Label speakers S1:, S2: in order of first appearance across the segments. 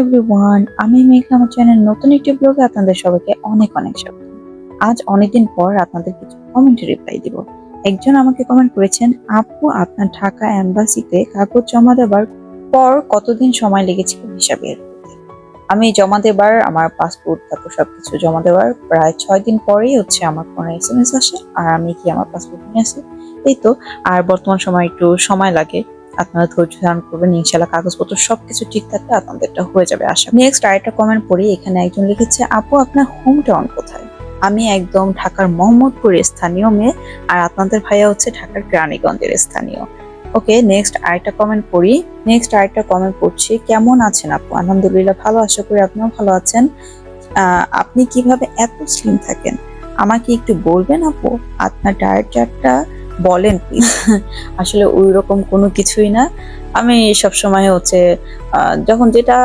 S1: Everyone আমি মেঘলা আমার channel নতুন একটি ব্লগে আপনাদের সবাইকে অনেক অনেক স্বাগত। আজ অনেকদিন পর আপনাদের কিছু কমেন্টে রিপ্লাই দিব। একজন আমাকে কমেন্ট করেছেন, আপু, আপনার ঢাকা অ্যাম্বাসিতে কাগজ জমা দেবার পর কতদিন সময় লেগেছিল হিসাবে আমি জমা দেবার, আমার পাসপোর্ট তারপর সবকিছু জমা দেওয়ার প্রায় ছয় দিন পরেই হচ্ছে আমার ফোনে এস এম এস আসে, আর আমি কি আমার পাসপোর্ট নিয়ে আসি? এই তো, আর বর্তমান সময় একটু সময় লাগে। আপনারা ধৈর্য ধারণ করবেন, ইনশাল্লাহ কাগজপত্র সবকিছু ঠিক থাকলে আপনাদেরটা হয়ে যাবে আশা নেক্সট আরেকটা কমেন্ট পড়ি, এখানে একজন লিখেছে, আপু, আপনার হোম টাউন কোথায়? আমি একদম ঢাকার মোহাম্মদপুরের স্থানীয় মেয়ে, আর আপনাদের ভাইয়া হচ্ছে ঢাকার গ্রানীগঞ্জের স্থানীয়। ওকে নেক্সট আরেকটা কমেন্ট পড়ি। নেক্সট আরেকটা কমেন্ট পড়ছি, কেমন আছেন আপু? আলহামদুলিল্লাহ ভালো, আশা করি আপনিও ভালো আছেন। আপনি কীভাবে এত স্লিম থাকেন? আমাকে একটু বলবেন আপু? আপনার ডায়েট চার্টটা বলেন আসলে ওই রকম কোনো কিছুই না। আমি সব সময় হচ্ছে যখন যেটা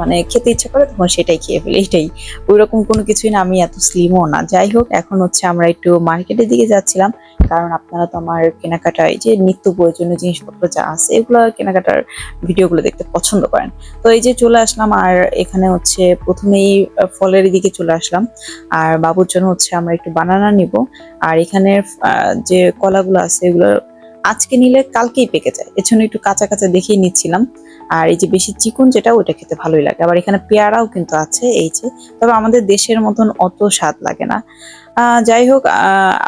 S1: মানে খেতে ইচ্ছা করে তখন সেটাই খেয়ে ফেলি এটাই ওই রকম কোনো কিছুই না, আমি এত স্লিমও না। যাই হোক, এখন হচ্ছে আমরা একটু মার্কেটের দিকে যাচ্ছিলাম। কারণ আপনারা তো আমার কেনাকাটা এই যে নিত্য প্রয়োজনীয় জিনিসপত্র যা আছে, এগুলো কেনাকাটার ভিডিওগুলো দেখতে পছন্দ করেন। তো এই যে চলে আসলাম আর এখানে হচ্ছে প্রথমেই ফলের দিকে চলে আসলাম। আর বাবুর জন্য হচ্ছে আমরা একটু বানানা নিব। আর এখানে যে কলাগুলো আছে, এগুলো আজকে নিলে কালকেই পেকে যায়। এজন্য একটু কাঁচা কাঁচা দেখিয়ে নিচ্ছিলাম। আর এই যে বেশি চিকন যেটা ওইটা খেতে ভালোই লাগে। আবার এখানে পেয়ারাও কিন্তু আছে, এই যে। তবে আমাদের দেশের মতন অত স্বাদ লাগে না। যাই হোক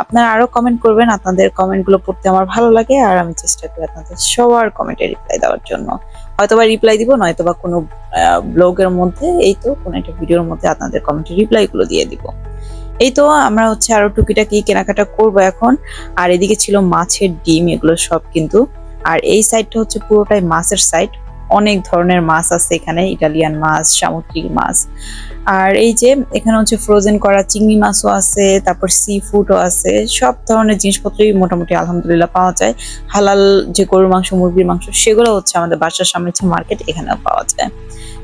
S1: আপনারা আরও কমেন্ট করবেন, আপনাদের কমেন্টগুলো পড়তে আমার ভালো লাগে। আর আমি চেষ্টা করি আপনাদের সবার কমেন্টে রিপ্লাই দেওয়ার জন্য। হয়তোবা রিপ্লাই দিব, নয়তোবা কোনো ব্লগের মধ্যে, এই তো কোনো একটা ভিডিওর মধ্যে আপনাদের কমেন্টে রিপ্লাই গুলো দিয়ে দিব। এই তো আমরা হচ্ছে আরও টুকিটাকি কেনাকাটা করব এখন। আর এদিকে ছিল মাছের ডিম, এগুলো সব কিন্তু। আর এই সাইডটা হচ্ছে পুরোটাই মাছের সাইড অনেক ধরনের মাছ আছে এখানে, ইটালিয়ান মাছ, সামুদ্রিক মাছ। আর এই যে এখানে হচ্ছে ফ্রোজেন করা চিংড়ি মাছও আছে, তারপর সি ফুডও আছে। সব ধরনের জিনিসপত্রই মোটামুটি আলহামদুলিল্লাহ পাওয়া যায়। হালাল যে গরুর মাংস, মুরগির মাংস, সেগুলো হচ্ছে আমাদের বাসার সামনে মার্কেট এখানেও পাওয়া যায়।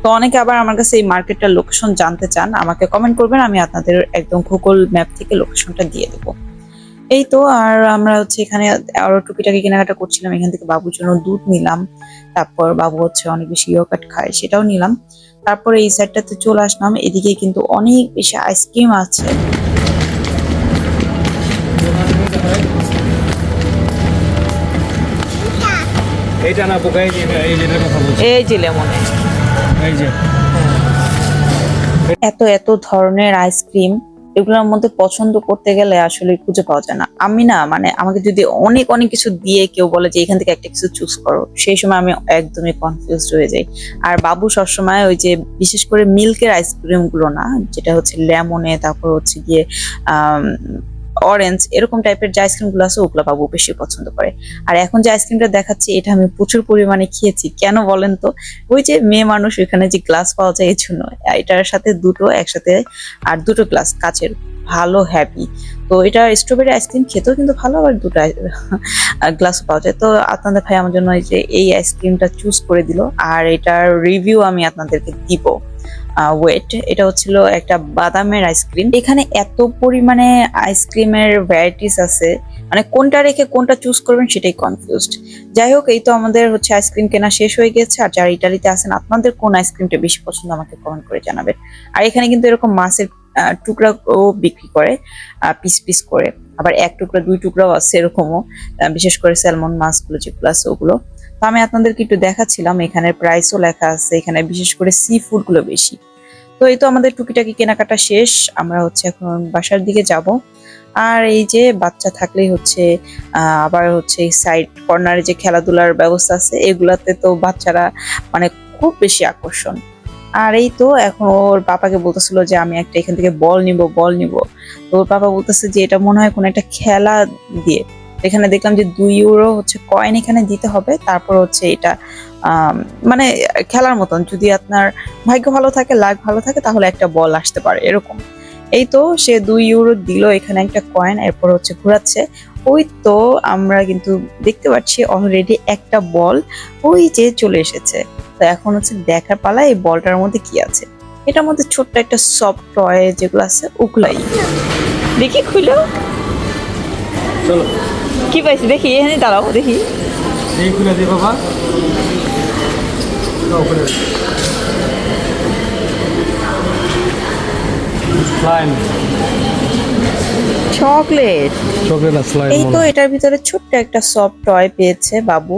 S1: তো অনেকে আবার আমার কাছে এই মার্কেটটার লোকেশন জানতে চান আমাকে কমেন্ট করবেন আমি আপনাদের একদম গুগল ম্যাপ থেকে লোকেশনটা দিয়ে দেবো। এই তো আর আমরা হচ্ছে এখানে আরও টুপিটাকে কেনাকাটা করছিলাম এখান থেকে বাবুর জন্য দুধ নিলাম তারপর বাবু হচ্ছে অনেক বেশি ইয়োকাট খায় সেটাও নিলাম। তারপরে এই সাইডটাতে চলে আসলাম এদিকে কিন্তু অনেক বেশি আইসক্রিম আছে।
S2: এই যে
S1: লেমনে এত এত ধরনের আইসক্রিম এগুলোর মধ্যে পছন্দ করতে গেলে আসলে খুঁজে পাওয়া যায় না। আমি না মানে আমাকে যদি অনেক অনেক কিছু দিয়ে কেউ বলে যে, এখান থেকে একটা কিছু চুজ করো, সেই সময় আমি একদমই কনফিউজ হয়ে যাই। আর বাবু সবসময় ওই যে, বিশেষ করে মিল্কের আইসক্রিমগুলো না, যেটা হচ্ছে লেমনে তারপর হচ্ছে গিয়ে অরেঞ্জ এরকম টাইপের যে আইসক্রিমগুলো আছে, ওগুলো বাবু বেশি পছন্দ করে। আর এখন যে আইসক্রিমটা দেখাচ্ছি, এটা আমি প্রচুর পরিমাণে খেয়েছি। কেন বলেন তো? ওই যে মেয়ে মানুষ ওইখানে যে গ্লাস পাওয়া যায়, এই জন্য। এটার সাথে দুটো একসাথে, আর দুটো গ্লাস কাচের। ভালো হ্যাপি তো এটা স্ট্রবেরি আইসক্রিম খেতেও কিন্তু ভালো, আবার দুটো গ্লাস পাওয়া যায়। তো আপনাদের ভাই আমার জন্য এই যে, এই আইসক্রিমটা চুজ করে দিল। আর এটার রিভিউ আমি আপনাদেরকে দিব। ওয়েট এটা হচ্ছিল একটা বাদামের আইসক্রিম এখানে এত পরিমাণে আইসক্রিমের ভ্যারাইটিস আছে। মানে কোনটা রেখে কোনটা চুজ করবেন সেটাই কনফিউজড যাই হোক এই তো আমাদের হচ্ছে আইসক্রিম কেনা শেষ হয়ে গেছে। আর যারা ইটালিতে আছেন আপনাদের কোন আইসক্রিমটা বেশি পছন্দ আমাকে কমেন্ট করে জানাবেন। আর এখানে কিন্তু এরকম মাছের আহ, টুকরাও বিক্রি করে পিস পিস করে। আবার এক টুকরা দুই টুকরাও আছে এরকমও। বিশেষ করে স্যালমন মাছগুলো যেগুলো আছে ওগুলো। আমি আপনাদেরকে একটু দেখাচ্ছিলাম, এখানে প্রাইসও লেখা আছে, এখানে বিশেষ করে সি ফুডগুলো বেশি। তো এই তো আমাদের টুকিটাকি কেনাকাটা শেষ, আমরা হচ্ছে এখন বাসার দিকে যাব। আর এই যে বাচ্চা থাকলেই হচ্ছে আবার হচ্ছে সাইড কর্নারে যে খেলাধুলার ব্যবস্থা আছে, এগুলাতে তো বাচ্চারা মানে খুব বেশি আকর্ষণ। আর এই তো এখন ওর পাপাকে বলতেছিল যে আমি একটা এখান থেকে বল নিব বল নিব। তো ওর বাবা বলতেছে যে এটা মনে হয় কোনো একটা খেলা দিয়ে। এখানে দেখলাম যে দুই ইউরো হচ্ছে কয়েন এখানে দিতে হবে। তারপর হচ্ছে এটা মানে খেলার মতন। যদি আপনার ভাগ্য ভালো থাকে লাগ ভালো থাকে, তাহলে একটা বল আসতে পারে, এরকম। এই তো সে দুই ইউরো দিল এখানে একটা কয়েন এরপর হচ্ছে ঘোরাচ্ছে। ওই তো আমরা কিন্তু দেখতে পাচ্ছি অলরেডি একটা বল ওই যে চলে এসেছে। তো এখন হচ্ছে দেখার পালা এই বলটার মধ্যে কি আছে? এটার মধ্যে ছোট্ট একটা সফট টয় যেগুলো আছে, ওগুলাই। দেখি খুলো।
S2: চলো।
S1: কি পাইছি? দেখি এখানে দাঁড়াও দেখি। চকলেট। এই তো এটার ভিতরে ছোট্ট একটা সফট টয় পেয়েছে বাবু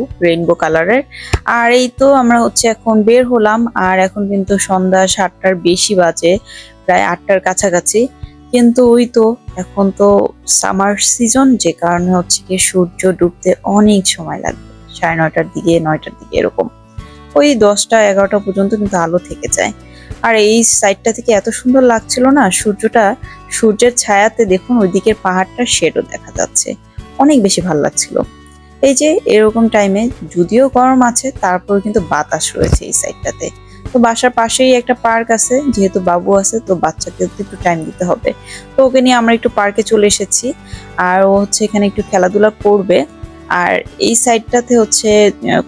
S1: আর এই তো আমরা হচ্ছে এখন বের হলাম আর এখন কিন্তু সন্ধ্যা সাতটার বেশি বাজে প্রায় আটটার কাছাকাছি। কিন্তু ওই তো এখন তো সামার সিজন যে কারণে হচ্ছে কি সূর্য ডুবতে অনেক সময় লাগবে। সাড়ে নয়টার দিকে নয়টার দিকে এরকম। ওই দশটা, এগারোটা পর্যন্ত কিন্তু আলো থেকে যায়। আর এই সাইডটা থেকে এত সুন্দর লাগছিল না, সূর্যটা, সূর্যের ছায়াতে দেখুন ওই দিকের পাহাড়টা শেডও দেখা যাচ্ছে। অনেক বেশি ভালো লাগছিল। এই যে এরকম টাইমে যদিও গরম আছে তারপর কিন্তু বাতাস রয়েছে এই সাইডটাতে তো বাসার পাশেই একটা পার্ক আছে, যেহেতু বাবু আছে, তো বাচ্চাকে একটু টাইম দিতে হবে। তো ওকে নিয়ে আমরা একটু পার্কে চলে এসেছি, আর ও হচ্ছে এখানে একটু খেলাধুলা করবে। আর এই সাইডটাতে হচ্ছে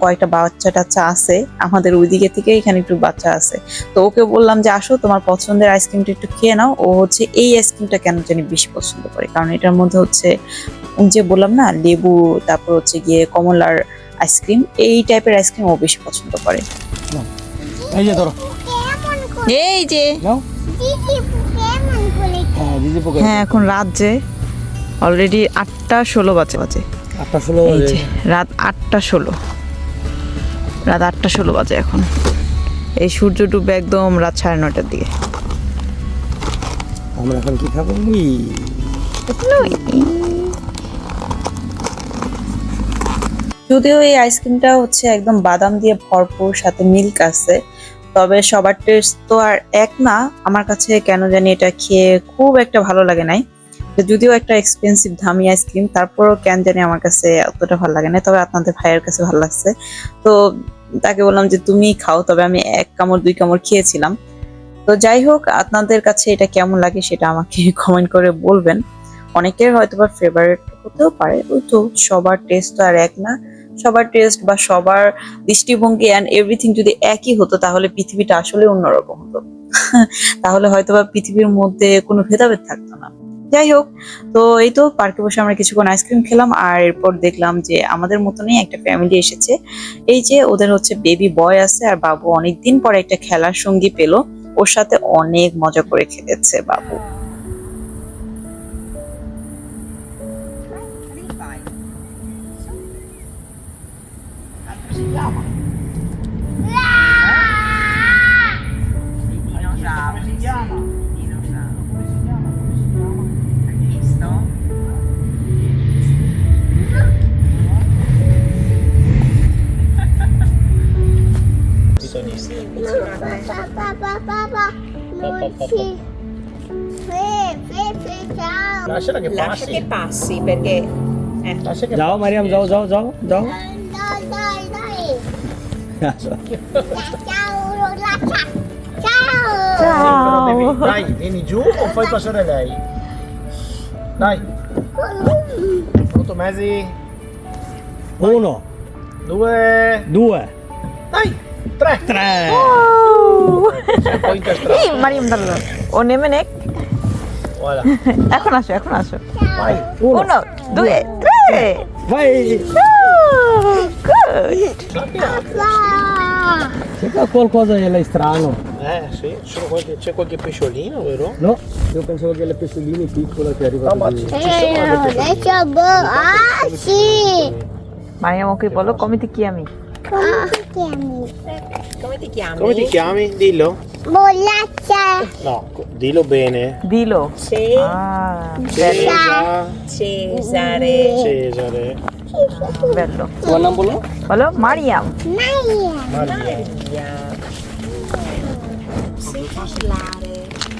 S1: কয়েকটা বাচ্চা টাচ্চা আছে, আমাদের ওইদিকে থেকে এখানে একটু বাচ্চা আছে। তো ওকে বললাম যে, আসো, তোমার পছন্দের আইসক্রিমটা একটু খেয়ে নাও। ও হচ্ছে এই আইসক্রিমটা কেন জানি বেশি পছন্দ করে, কারণ এটার মধ্যে হচ্ছে যে বললাম না, লেবু, তারপর হচ্ছে গিয়ে কমলার আইসক্রিম এই টাইপের আইসক্রিম ও বেশি পছন্দ করে।
S2: এই যে ধরো।
S1: এই যে।
S2: নাও।
S3: দিদি কেমন করে
S2: হ্যাঁ
S1: হ্যাঁ এখন রাত যে। অলরেডি আটটা ষোলো বাজে। বাজে
S2: আটটা ষোলো
S1: এই যে রাত আটটা ষোলো। রাত আটটা ষোলো বাজে এখন। এই সূর্য ডুবে একদম রাত সাড়ে নটার দিকে।
S2: আমরা এখন কি খাব?
S1: যদিও এই আইসক্রিমটা হচ্ছে একদম বাদাম দিয়ে ভরপুর, সাথে মিল্ক আছে, তবে সবার টেস্ট তো আর এক না। আমার কাছে কেন জানি এটা খেয়ে খুব একটা ভালো লাগে নাই। যদিও একটা এক্সপেন্সিভ দামি আইসক্রিম, তারপরও কেন জানি আমার কাছে অতটা ভালো লাগে না তবে আপনাদের ভাইয়ের কাছে ভালো লাগছে। তো তাকে বললাম যে, তুমি খাও। তবে আমি এক কামড়, দুই কামড় খেয়েছিলাম। তো যাই হোক, আপনাদের কাছে এটা কেমন লাগে সেটা আমাকে কমেন্ট করে বলবেন। অনেকের হয়তো বা ফেভারিট হতেও পারে ওই তো সবার টেস্ট তো আর এক না। সবার টেস্ট বা সবার দৃষ্টিভঙ্গি অ্যান্ড এভরিথিং যদি একই হতো, তাহলে পৃথিবীটা আসলে অন্যরকম হতো। তাহলে হয়তো বা পৃথিবীর মধ্যে কোনো ভেদাভেদ থাকতো না। যাই হোক, তো এই তো পার্কে বসে আমরা কিছুক্ষণ আইসক্রিম খেলাম, আর এরপর দেখলাম যে আমাদের মতনই একটা ফ্যামিলি এসেছে। এই যে ওদের হচ্ছে বেবি বয় আছে, আর বাবু অনেকদিন পরে একটা খেলার সঙ্গী পেল। ওর সাথে অনেক মজা করে খেলেছে বাবু।
S2: Lascia che passi.
S1: Lascia che passi perché... Eh.
S2: Lascia che Ciao passi. Ciao, ciao, ciao. ciao.
S3: Dai, dai, dai. Ciao, lascia. Ciao.
S1: Ciao.
S2: Sì, devi, dai, vieni giù o fai passare lei. Dai. Pronto mesi? Vai. Uno. Due.
S4: Due.
S2: Dai. tre.
S4: Tre.
S2: Sei un po' incastrato.
S1: এই মারিয়াম দাঁড়ালো ও নেমে নেক
S2: Voilà.
S1: এখন আসো এখন আসো
S2: Vai.
S4: Uno.
S1: uno due tre
S4: Vai.
S1: Oh, good
S3: Papà.
S4: C'è qualcosa di lei strano?
S2: Eh sì, solo qualche- c'è qualche pesciolino, vero?
S4: No, io pensavo che le pesciolini piccole che arrivano
S2: No, ma
S4: così.
S2: ci sono
S3: Eh,
S2: anche
S3: adesso boh. Ah, sì.
S1: Mariam ওকে বলো কমিতে কি আমি
S3: Come ti chiami?
S1: কমিতে কি আমি
S2: Come ti chiami? Dillo.
S3: Bollaccia.
S2: No, co- dillo bene.
S1: দিলো
S5: Sì,
S1: Ah,
S2: Cesare.
S5: Cesare.
S2: Cesare.
S1: bello
S4: Buon নাম বলো
S1: বলো মারিয়াম
S3: Maria.
S2: Maria.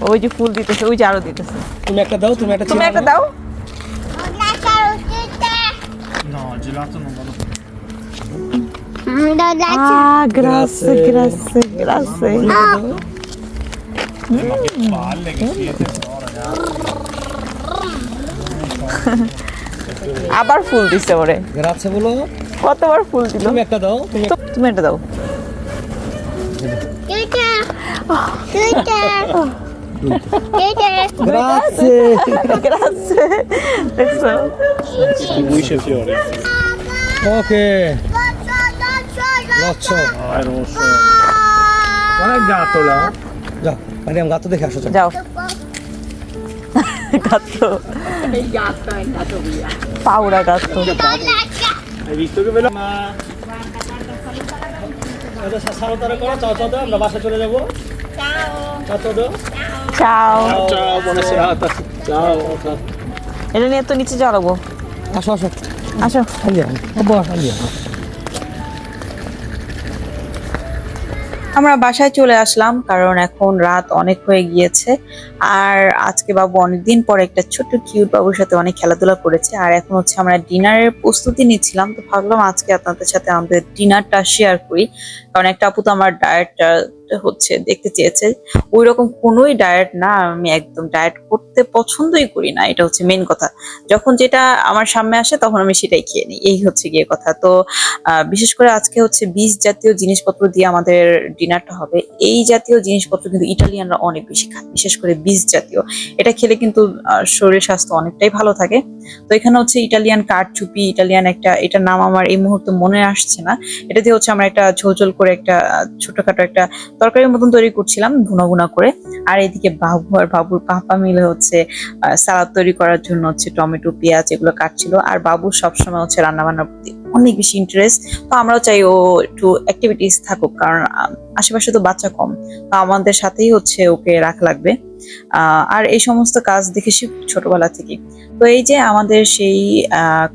S1: ওই যে ফুল দিতেছে ওই যে আরো দিতেছে
S4: তুমি একটা দাও তুমি একটা
S1: তুমি
S4: ছিঁড়ে
S1: একটা
S4: দাও।
S1: দাও
S3: Bollaccia uscita.
S2: No, gelato non vado.
S3: Bollaccia.
S1: Ah, grazie,
S4: Grazie.
S1: grazie, grazie.
S2: No.
S1: আবার ফুল দিছে ওরে
S4: গ্রাছে বলো
S1: কতবার ফুল দিল
S4: তুমি একটা দাও তুমি
S1: এটা দাও
S3: Twitter. Twitter. Twitter.
S4: গ্রাছে
S1: গ্রাzie দেখছ
S3: loccio,
S4: লচ্ছ
S2: No, è rosso.
S4: অনেক গাতো না যাও মারিয়াম গাতো দেখে আসো যাও।
S1: যাও
S6: gatto. Paura gatto.
S2: এই বিস্তকে পেলাম মা। এটা সাড়ে তারা করো চাও চাও দাও আমরা বাসা চলে যাব। চাও। চাও দাও
S6: Ciao.
S2: চাও। মনে serata ciao ciao
S6: এটা নিয়ে তো নিচে জ্বালাবো
S4: আসো আসো।
S6: আসো।
S4: andiamo বস andiamo
S1: আমরা বাসায় চলে আসলাম, কারণ এখন রাত অনেক হয়ে গিয়েছে। আর আজকে বাবু অনেকদিন পরে একটা ছোট্ট কিউট বাবুর সাথে অনেক খেলাধুলা করেছে। আর এখন হচ্ছে আমরা ডিনারের প্রস্তুতি নিচ্ছিলাম। তো ভাবলাম আজকে আপনাদের সাথে আমাদের ডিনারটা শেয়ার করি। কারণ একটা আপু তো আমার ডায়েটটা হচ্ছে, দেখতে চেয়েছে ওই রকম কোনোই ডায়েট না, আমি একদম ডায়েট করতে পছন্দই করি না, এটা হচ্ছে মেন কথা। যখন যেটা আমার সামনে আসে, তখন আমি সেটাই খেয়ে নিই, এই হচ্ছে গিয়ে কথা। তো বিশেষ করে আজকে হচ্ছে বীজ জাতীয় জিনিসপত্র দিয়ে আমাদের ডিনারটা হবে। এই জাতীয় জিনিসপত্র কিন্তু ইটালিয়ানরা অনেক বেশি খায়, বিশেষ করে বীজ জাতীয়। এটা খেলে কিন্তু শরীর স্বাস্থ্য অনেকটাই ভালো থাকে। তো এখানে হচ্ছে ইটালিয়ান কাঠচুপি ইটালিয়ান একটা এটার নাম আমার এই মুহূর্তে মনে আসছে না। এটা দিয়ে হচ্ছে আমরা একটা ঝোল করে একটা ছোটখাটো একটা তরকারির মতন তৈরি করছিলাম ভুনা ভুনা করে। আর এদিকে বাবু আর বাবুর পাপা মিলে হচ্ছে সালাদ তৈরি করার জন্য হচ্ছে টমেটো, পেঁয়াজ এগুলো কাটছিল। আর বাবু সবসময় হচ্ছে রান্না বান্নার প্রতি অনেক বেশি ইন্টারেস্ট তো আমরাও চাই ও একটু অ্যাক্টিভিটিস থাকুক, কারণ আশেপাশে তো বাচ্চা কম। তো আমাদের সাথেই হচ্ছে ওকে রাখা লাগবে। আর এই সমস্ত কাজ দেখে শিখি ছোটবেলা থেকে। তো এই যে আমাদের সেই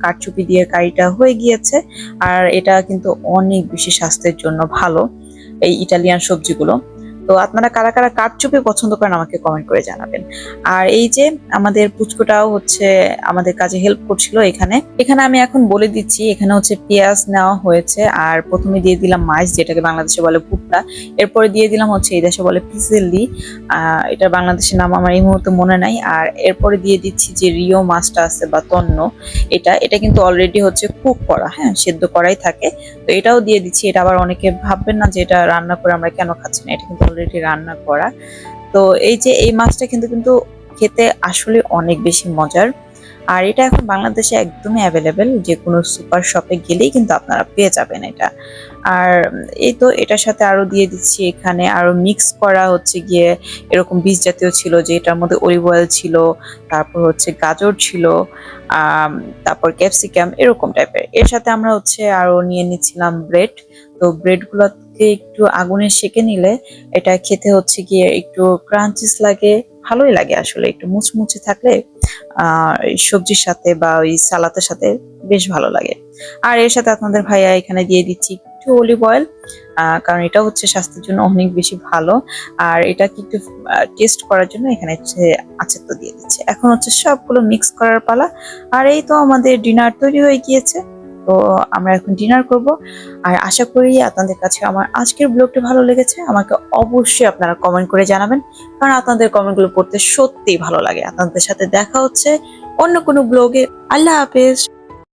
S1: কাঠচুপি দিয়ে কারিটা হয়ে গিয়েছে। আর এটা কিন্তু অনেক বেশি স্বাস্থ্যের জন্য ভালো। এই ইটালিয়ান সবজিগুলো। তো আপনারা কারা কারা কাঠচুপি পছন্দ করেন আমাকে কমেন্ট করে জানাবেন। আর এই যে আমাদের পুচকুটাও হচ্ছে আমাদের কাজে হেল্প করছিল এখানে। এখানে আমি এখন বলে দিচ্ছি, এখানে হচ্ছে পেঁয়াজ নেওয়া হয়েছে, আর প্রথমে দিয়ে দিলাম মাছ, যেটাকে বাংলাদেশে বলে ভুট্টা। এরপরে দিয়ে দিলাম হচ্ছে এই দেশে বলে পিসেলি। এটা বাংলাদেশের নাম আমার এই মুহূর্তে মনে নাই। আর এরপরে দিয়ে দিচ্ছি যে রিও মাছটা আছে বা তন্ন, এটা এটা কিন্তু অলরেডি হচ্ছে কুক করা হ্যাঁ সেদ্ধ করাই থাকে। তো এটাও দিয়ে দিচ্ছি। এটা আবার অনেকে ভাববেন না যে এটা রান্না করে আমরা কেন খাচ্ছি না, এটা কিন্তু অলরেডি রান্না করা। তো এই যে এই মাছটা কিন্তু কিন্তু খেতে আসলে অনেক বেশি মজার। আর এটা এখন বাংলাদেশে একদমই অ্যাভেলেবেল যে কোনো সুপার শপে গেলেই কিন্তু আপনারা পেয়ে যাবেন এটা। আর এই তো এটার সাথে আরও দিয়ে দিচ্ছি এখানে আরও মিক্স করা হচ্ছে গিয়ে, এরকম বীজ জাতীয় ছিল যে এটার মধ্যে অলিভ অয়েল ছিল, তারপর হচ্ছে গাজর ছিল তারপর ক্যাপসিকাম এরকম টাইপের এর। সাথে আমরা হচ্ছে আরও নিয়ে নিচ্ছিলাম ব্রেড তো ব্রেড গুলোকে একটু আগুনে সেকে নিলে এটা খেতে হচ্ছে গিয়ে একটু ক্রাঞ্চিস লাগে, ভালোই লাগে আসলে। একটু মুচমুচে থাকলে সবজির সাথে বা ওই সালাতের সাথে বেশ ভালো লাগে। আর এর সাথে আপনাদের ভাইয়া এখানে দিয়ে দিচ্ছি একটু অলিভ অয়েল কারণ এটা হচ্ছে স্বাস্থ্যের জন্য অনেক বেশি ভালো। আর এটা কিন্তু টেস্ট করার জন্য এখানে হচ্ছে আচার তো দিয়ে দিচ্ছে। এখন হচ্ছে সবগুলো মিক্স করার পালা। আর এই তো আমাদের ডিনার তৈরি হয়ে গিয়েছে। তো আমরা এখন ডিনার করব। আর আশা করি আপনাদের কাছে আমার আজকের ব্লগটি ভালো লেগেছে। আমাকে অবশ্যই আপনারা কমেন্ট করে জানাবেন। কারণ আপনাদের কমেন্টগুলো পড়তে সত্যিই ভালো লাগে। আপনাদের সাথে দেখা হচ্ছে অন্য কোনো ব্লগে আল্লাহ হাফেজ।